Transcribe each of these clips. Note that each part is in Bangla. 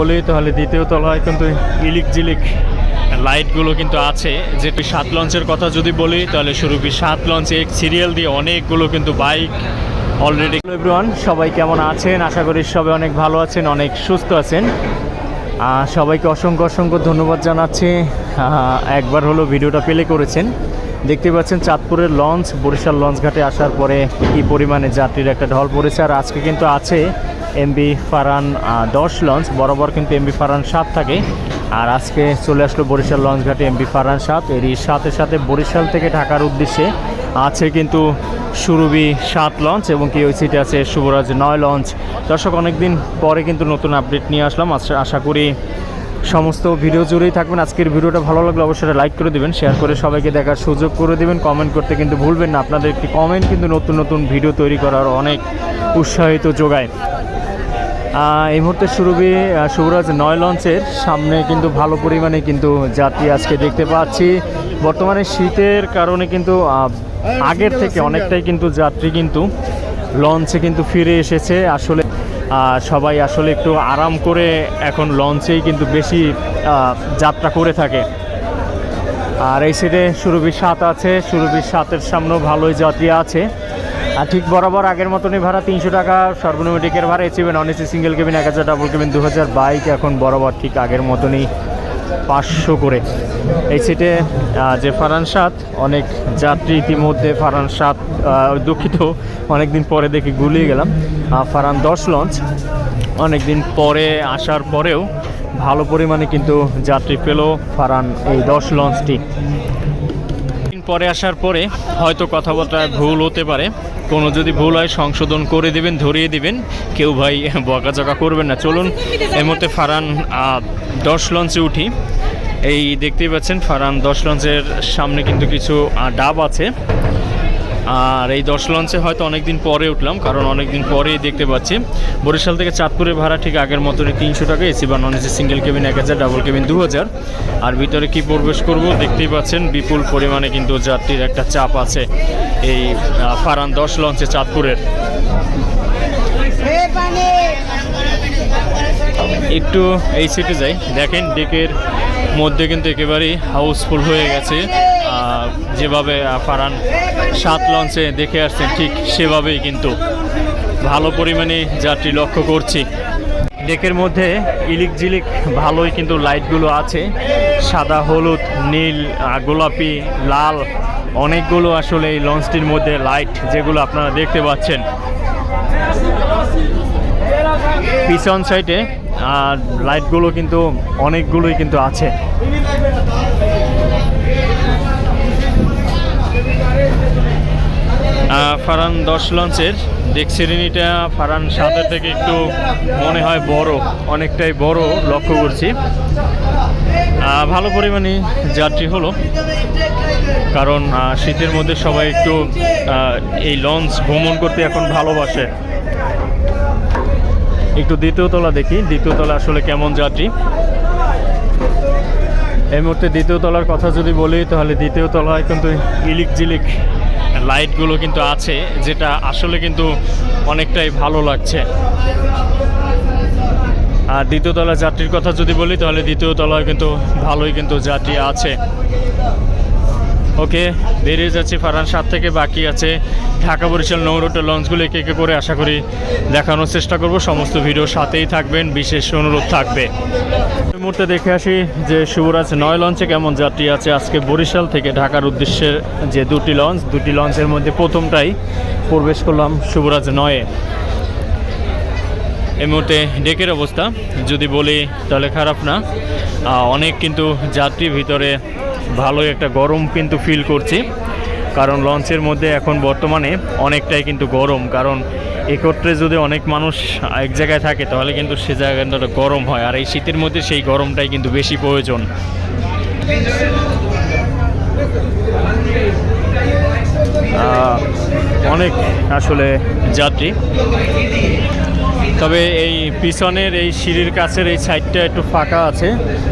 বলি, তাহলে দ্বিতীয় তলায় কিন্তু ইলিক জিলিক লাইটগুলো কিন্তু আছে। যেটি সাত লঞ্চের কথা যদি বলি, তাহলে সুরভি সাত লঞ্চে এক সিরিয়াল দিয়ে অনেকগুলো কিন্তু বাইক অলরেডি এভরিওয়ান সবাই কেমন আছেন? আশা করি সবাই অনেক ভালো আছেন, অনেক সুস্থ আছেন। সবাইকে অসংখ্য অসংখ্য ধন্যবাদ জানাচ্ছি। একবার হলো ভিডিওটা প্লে করেছেন। দেখতে পাচ্ছেন চাঁদপুরের লঞ্চ, বরিশাল লঞ্চ ঘাটে আসার পরে কী পরিমাণে যাত্রীর একটা ঢল পড়েছে, আর আজকে কিন্তু আছে এমবি ফারান দশ লঞ্চ, বরাবর কিন্তু এমবি ফারান সাত থাকে। আর আজকে চলে আসলো বরিশাল লঞ্চ ঘাটে এমবি ফারান সাত। এরই সাথে সাথে বরিশাল থেকে ঢাকার উদ্দেশ্যে আছে কিন্তু সুরভি সাত লঞ্চ এবং কি ওই সিটে আছে শুভরাজ নয় লঞ্চ। দর্শক, অনেকদিন পরে কিন্তু নতুন আপডেট নিয়ে আসলাম। আশা- করি সমস্ত ভিডিও জুড়েই থাকবেন। আজকের ভিডিওটা ভালো লাগলে অবশ্যই লাইক করে দেবেন শেয়ার করে সবাইকে দেখার সুযোগ করে দেবেন কমেন্ট করতে কিন্তু ভুলবেন না। আপনাদের একটি কমেন্ট কিন্তু নতুন নতুন ভিডিও তৈরি করার অনেক উৎসাহিত যোগায়। এই মুহূর্তে সুরভি শুভরাজ নয় লঞ্চের সামনে কিন্তু ভালো পরিমাণে কিন্তু যাত্রী আজকে দেখতে পাচ্ছি। বর্তমানে শীতের কারণে কিন্তু আগের থেকে অনেকটাই কিন্তু যাত্রী কিন্তু লঞ্চে কিন্তু ফিরে এসেছে। আসলে সবাই আসলে একটু আরাম করে এখন লঞ্চেই কিন্তু বেশি যাত্রা করে থাকে। আর এই সাইডে সুরভি সাত আছে। সুরভি সাতের সামনেও ভালোই যাত্রী আছে। আর ঠিক বরাবর আগের মতনই ভাড়া তিনশো টাকা। সর্বনিম্ন টিকের ভাড়া এসিবেন নন এসি সিঙ্গেল কেবিন এক হাজার ডাবল কেবিন দু হাজার বাইক এখন বরাবর ঠিক আগের মতনই পাঁচশো করে। এই সিটে যে ফারান সাত অনেক যাত্রী ইতিমধ্যে ফারান সাত দুঃখিত, অনেকদিন পরে দেখে গুলিয়ে গেলাম। ফারান দশ লঞ্চ অনেকদিন পরে আসার পরেও ভালো পরিমাণে কিন্তু যাত্রী পেল ফারান এই দশ লঞ্চটি দিন পরে আসার পরে হয়তো কথাবার্তা ভুল হতে পারে। কোনো যদি ভুল হয়, সংশোধন করে দেবেন, ধরিয়ে দিবেন। কেউ ভাই বকাঝকা করবেন না। চলুন এর মধ্যে ফারান দশ লঞ্চে উঠি। এই দেখতেই পাচ্ছেন ফারান দশ লঞ্চের সামনে কিন্তু কিছু ডাব আছে। আর এই দশ লঞ্চে হয়তো অনেকদিন পরে উঠলাম, কারণ অনেকদিন পরেই দেখতে পাচ্ছি। বরিশাল থেকে চাঁদপুরের ভাড়া ঠিক আগের মতনই তিনশো টাকা, এসি বা নন এসি সিঙ্গেল কেবিন এক হাজার ডাবল কেবিন দু হাজার। আর ভিতরে কি প্রবেশ করব দেখতেই পাচ্ছেন, বিপুল পরিমাণে কিন্তু যাত্রীর একটা চাপ আছে এই ফারান দশ লঞ্চে চাঁদপুরের। একটু এই সিটে যাই। দেখেন ডেকের মধ্যে কিন্তু একেবারেই হাউসফুল হয়ে গেছে। যেভাবে ফারান সাত লঞ্চে দেখে আসছেন, ঠিক সেভাবেই কিন্তু ভালো পরিমাণে যাত্রী লক্ষ্য করছি। ডেকের মধ্যে ইলিক জিলিক ভালোই কিন্তু লাইটগুলো আছে। সাদা, হলুদ, নীল গোলাপি, লাল, অনেকগুলো আসলে এই লঞ্চটির মধ্যে লাইট যেগুলো আপনারা দেখতে পাচ্ছেন। পিছন সাইডে লাইটগুলো কিন্তু অনেকগুলোই কিন্তু আছে। ফারান দশ লঞ্চের। ডেক শ্রেণীটা ফারান সাতের থেকে একটু মনে হয় বড়, অনেকটাই বড়, লক্ষ্য করছি। ভালো পরিমাণে যাত্রী হলো, কারণ শীতের মধ্যে সবাই একটু এই লঞ্চ ভ্রমণ করতে এখন ভালোবাসে। একটু দ্বিতীয় তলা দেখি, দ্বিতীয় তলা আসলে কেমন যাত্রী? এই মুহূর্তে দ্বিতীয় তলার কথা যদি বলি, তাহলে দ্বিতীয় তলায় কিন্তু ইলিক জিলিক লাইটগুলো কিন্তু আছে, যেটা আসলে কিন্তু অনেকটাই ভালো লাগছে। আর দ্বিতীয় তলা যাত্রীর কথা যদি বলি, তাহলে দ্বিতীয় তলায় কিন্তু ভালোই কিন্তু যাত্রী আছে। ওকে, বেরিয়ে যাচ্ছি ফারান সাত থেকে, বাকি আছে ঢাকা বরিশাল নৌরোটের লঞ্চগুলো একে একে করে আশা করি দেখানোর চেষ্টা করব। সমস্ত ভিডিও সাথেই থাকবেন, বিশেষ অনুরোধ থাকবে। এই মুহূর্তে দেখে আসি যে শুভরাজ নয় লঞ্চে কেমন যাত্রী আছে আজকে বরিশাল থেকে ঢাকার উদ্দেশ্যে যে দুটি লঞ্চ, দুটি লঞ্চের মধ্যে প্রথমটাই প্রবেশ করলাম শুভরাজ নয়ে। এই মুহূর্তে ডেকের অবস্থা, যদি বলি তাহলে খারাপ না। অনেক কিন্তু যাত্রী ভিতরে ভালোই একটা গরম কিন্তু ফিল করছি। কারণ লঞ্চের মধ্যে এখন বর্তমানে অনেকটাই কিন্তু গরম। কারণ একত্রে যদি অনেক মানুষ এক জায়গায় থাকে, তাহলে কিন্তু সে জায়গাটা গরম হয়। আর এই শীতের মধ্যে সেই গরমটাই কিন্তু বেশি প্রয়োজন। অনেক আসলে যাত্রী। তবে এই পিছনের এই সিঁড়ির কাছের এই সাইডটা একটু ফাঁকা আছে।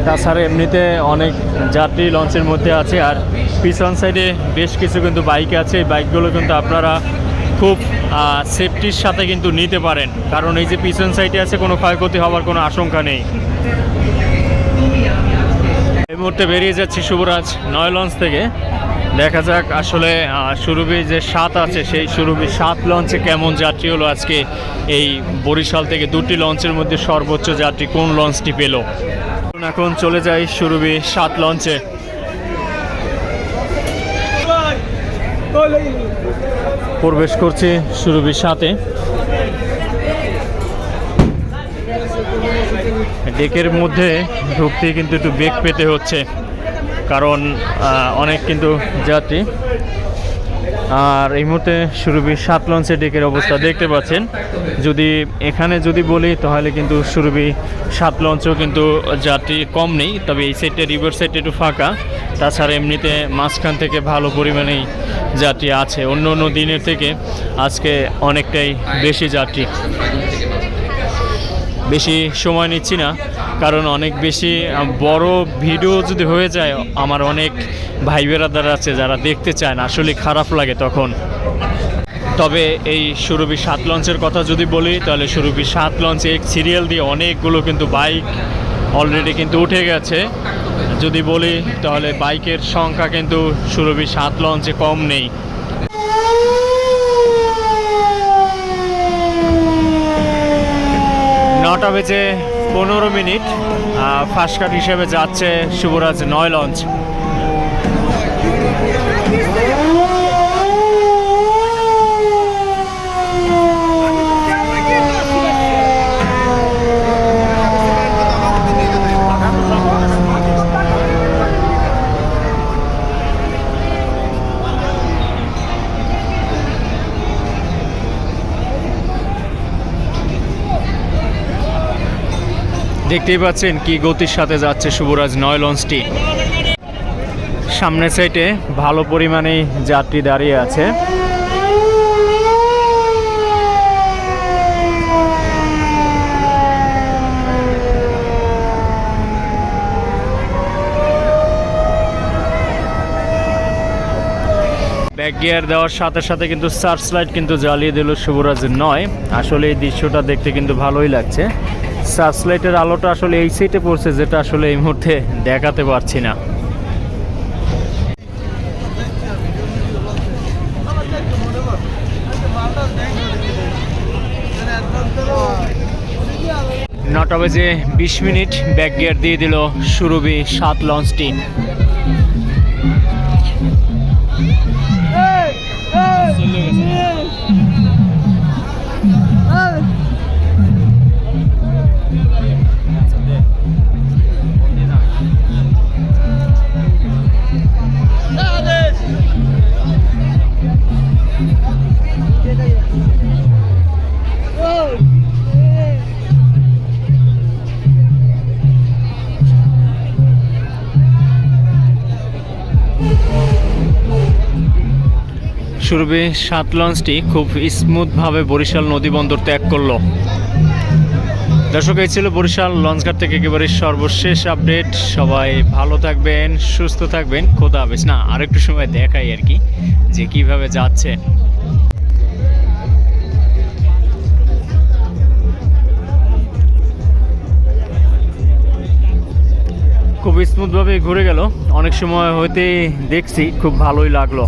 তাছাড়া এমনিতে অনেক যাত্রী লঞ্চের মধ্যে আছে আর পিছন সাইডে বেশ কিছু কিন্তু বাইক আছে। এই বাইকগুলো কিন্তু আপনারা খুব সেফটির সাথে কিন্তু নিতে পারেন। কারণ এই যে পিছন সাইডে আছে, কোনো ক্ষয়ক্ষতি হওয়ার কোনো আশঙ্কা নেই। এই মুহূর্তে বেরিয়ে যাচ্ছি শুভরাজ নয় লঞ্চ থেকে। দেখা যাক আসলে সুরভি যে সাত আছে, সেই সুরভি সাত লঞ্চে কেমন যাত্রী হলো আজকে এই বরিশাল থেকে দুটি লঞ্চের মধ্যে সর্বোচ্চ যাত্রী কোন লঞ্চটি পেল? এখন চলে যাই সুরভি সাত লঞ্চে প্রবেশ করছি সুরভি সাথে ডেকের মধ্যে ঢুকতে কিন্তু একটু বেগ পেতে হচ্ছে। কারণ অনেক কিন্তু যাত্রী। আর এই মুহূর্তে সুরভি সাত লঞ্চে ডেকের অবস্থা দেখতে পাচ্ছেন। যদি এখানে যদি বলি, তাহলে কিন্তু সুরভি সাত লঞ্চও কিন্তু যাত্রী কম নেই, তবে এই সাইডটা রিভার সাইডটা একটু ফাঁকা। তাছাড়া এমনিতে মাঝখান থেকে ভালো পরিমাণেই যাত্রী আছে। অন্য অন্য দিনের থেকে আজকে অনেকটাই বেশি যাত্রী। বেশি সময় নিচ্ছি না, কারণ অনেক বেশি বড় ভিডিও যদি হয়ে যায়, আমার অনেক ভাই বেরাদার আছে যারা দেখতে চায় না আসলে খারাপ লাগে তখন। তবে এই সুরভি সাত লঞ্চের কথা যদি বলি, তাহলে সুরভি সাত লঞ্চে এক সিরিয়াল দিয়ে অনেকগুলো কিন্তু বাইক অলরেডি কিন্তু উঠে গেছে। যদি বলি, তাহলে বাইকের সংখ্যা কিন্তু সুরভি সাত লঞ্চে কম নেই। নটা বেজে পনেরো মিনিট ফার্স্ট কাট হিসেবে যাচ্ছে শুভরাজ নয় লঞ্চ। দেখতেই পাচ্ছেন কি গতির সাথে যাচ্ছে শুভরাজ নয় লঞ্চটি সামনের সাইডে ভালো পরিমাণে যাত্রী দাঁড়িয়ে আছে। ব্যাক গিয়ার দেওয়ার সাথে সাথে কিন্তু সার্চ লাইট কিন্তু জ্বালিয়ে দিল শুভরাজ নয়। আসলে এই দৃশ্যটা দেখতে কিন্তু ভালোই লাগছে। সার্চ লাইটের আলোটা আসলে এই সাইডে পড়ছে, যেটা আসলে এই মুহূর্তে দেখাতে পারছি না। নটা বেজে বিশ মিনিট ব্যাক গিয়ার দিয়ে দিল সুরভি সাত লঞ্চটি সুরভি সাত লঞ্চটি খুব স্মুথভাবে বরিশাল নদীবন্দর ত্যাগ করল। দর্শক, এই ছিল বরিশাল লঞ্চঘাট থেকে একেবারে সর্বশেষ আপডেট। সবাই ভালো থাকবেন, সুস্থ থাকবেন। খোদা হাফেজ। না, আরেকটু সময় দেখাই আর কি, যে কীভাবে যাচ্ছে। খুব স্মুথভাবে ঘুরে গেল। অনেক সময় হইতে দেখছি খুব ভালোই লাগল।